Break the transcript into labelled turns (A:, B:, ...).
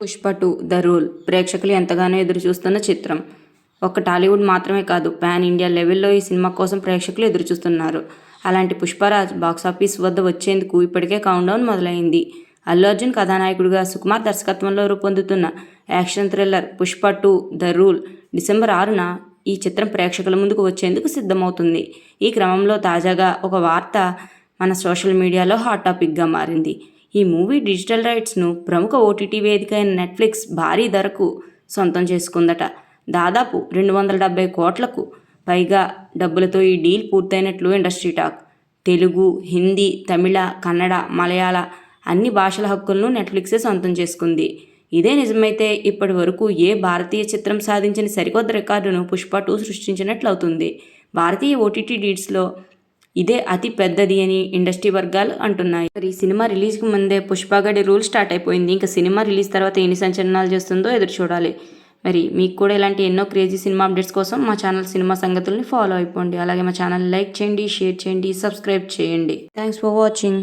A: Pushpa two the rule. ప్రేక్షకులు ఎంతగానో ఎదురుచూస్తున్న చిత్రం. ఒక్క టాలీవుడ్ మాత్రమే కాదు పాన్ ఇండియా లెవెల్లో ఈ సినిమా కోసం ప్రేక్షకులు ఎదురుచూస్తున్నారు అలాంటి పుష్పరాజ్ బాక్సాఫీస్ వద్ద వచ్చేందుకు ఇప్పటికే కౌంట్డౌన్ మొదలైంది. అల్లు అర్జున్ కథానాయకుడిగా సుకుమార్ దర్శకత్వంలో రూపొందుతున్న action thriller Pushpa two the rule December ఆరున ఈ చిత్రం ప్రేక్షకుల ముందుకు వచ్చేందుకు సిద్ధమవుతుంది. ఈ క్రమంలో తాజాగా ఒక వార్త మన సోషల్ మీడియాలో హాట్ టాపిక్గా మారింది. ఈ మూవీ డిజిటల్ రైట్స్ను ప్రముఖ ఓటీటీ వేదిక అయిన నెట్ఫ్లిక్స్ భారీ ధరకు సొంతం చేసుకుందట. దాదాపు రెండు వందల డెబ్బై కోట్లకు పైగా డబ్బులతో ఈ డీల్ పూర్తయినట్లు ఇండస్ట్రీ టాక్. తెలుగు హిందీ తమిళ కన్నడ మలయాళ అన్ని భాషల హక్కులను నెట్ఫ్లిక్సే సొంతం చేసుకుంది. ఇదే నిజమైతే ఇప్పటి వరకు ఏ భారతీయ చిత్రం సాధించిన సరికొత్త రికార్డును పుష్ప టూ సృష్టించినట్లవుతుంది. భారతీయ ఓటీటీ డీడ్స్లో ఇదే అతి పెద్దది అని ఇండస్ట్రీ వర్గాలు అంటున్నాయి. మరి ఈ సినిమా రిలీజ్కి ముందే పుష్పగడి రూల్ స్టార్ట్ అయిపోయింది. ఇంకా సినిమా రిలీజ్ తర్వాత ఎన్ని సంచలనాలు చేస్తుందో ఎదురు చూడాలి. మరి మీకు కూడా ఇలాంటి ఎన్నో క్రేజీ సినిమా అప్డేట్స్ కోసం మా ఛానల్ సినిమా సంగతుల్ని ఫాలో అయిపోండి. అలాగే మా ఛానల్ లైక్ చేయండి షేర్ చేయండి సబ్స్క్రైబ్ చేయండి. Thanks for watching.